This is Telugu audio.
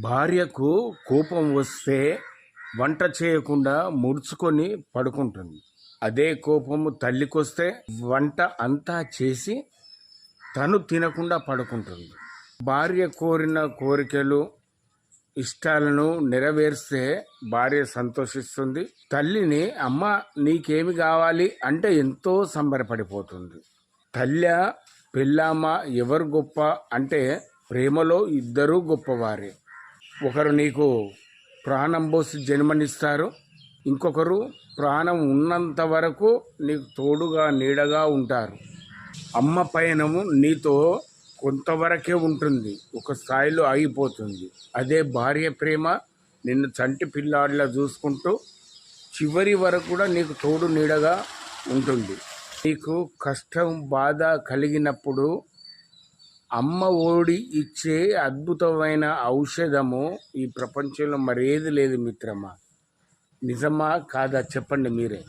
భార్యకు కోపం వస్తే వంట చేయకుండా ముడుచుకొని పడుకుంటుంది. అదే కోపము తల్లికొస్తే వంట అంతా చేసి తను తినకుండా పడుకుంటుంది. భార్య కోరిన కోరికలు ఇష్టాలను నెరవేర్స్తే భార్య సంతోషిస్తుంది. తల్లిని అమ్మ నీకేమి కావాలి? అంటే ఎంతో సంబరపడిపోతుంది. తల్లి పిల్లమ్మ ఎవరు గొప్ప? అంటే ప్రేమలో ఇద్దరూ గొప్పవారే. ఒకరు నీకు ప్రాణం పోసి జన్మనిస్తారు ఇంకొకరు ప్రాణం ఉన్నంత వరకు నీకు తోడుగా నీడగా ఉంటారు. అమ్మ పయనము నీతో కొంతవరకే ఉంటుంది ఒక స్థాయిలో ఆగిపోతుంది. అదే భార్య ప్రేమ నిన్ను చంటి పిల్లాడిలా చూసుకుంటూ చివరి వరకు కూడా నీకు తోడు నీడగా ఉంటుంది. నీకు కష్టం బాధ కలిగినప్పుడు అమ్మ ఓడి ఇచ్చే అద్భుతమైన ఔషధము ఈ ప్రపంచంలో మరేది లేదు మిత్రమా? నిజమా కాదా? చెప్పండి మీరే.